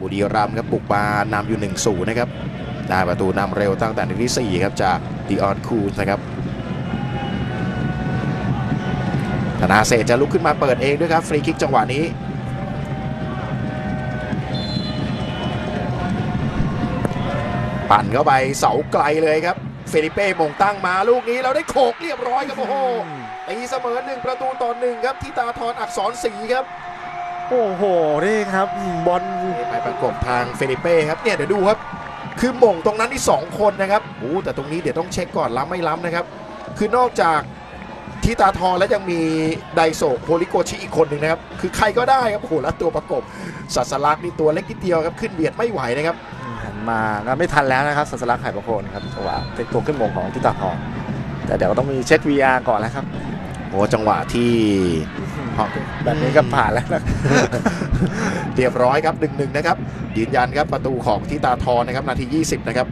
บุรีรัมย์ครับบุกมานำอยู่1นศูนย์นะครับได้ประตูนำเร็วตั้งแต่นาทีที่ครับจากดิออนคูนนะครับธนาเศษจะลุกขึ้นมาเปิดเองด้วยครับ ฟรีคิกจังหวะนี้ปั่นเข้าไปเสาไกลเลยครับ เฟลิเป้มงตั้งมาลูกนี้เราได้โขกเรียบร้อยครับโอ้โหตีเสมอหนึ่งประตูต่อหนึ่งครับที่ตาทรอักษรศรีครับ โอ้โห นี่ครับบอลไปประกบทางเฟลิเป้ครับเนี่ยเดี๋ยวดูครับ คือหม่งตรงนั้นที่สองคนนะครับโอ้แต่ตรงนี้เดี๋ยวต้องเช็คก่อนล้ำไม่ล้ำนะครับ คือนอกจากที่ตาทรแล้วยังมีไดโซโฮลิโกชิอีกคนหนึ่งนะครับ คือใครก็ได้ครับโอ้โหแล้วตัวประกบสัสลักนี่ตัวเล็กนิดเดียวครับขึ้นเบียดไม่ไหวนะครับหันมาก็ไม่ทันแล้วนะครับสัสลักไข่ประโคนครับจังหวะเป็นตัวขึ้นมงของทิตาทองแต่เดี๋ยวต้องมีเช็ค VR ก่อนแล้วครับ โอ้จังหวะที่แบบนี้ก็ผ่านแล้วนะเรียบร้อยครับ1นึนะครับยืนยันครับประตูของทิตาทรนะครับนาที 20 นะครับ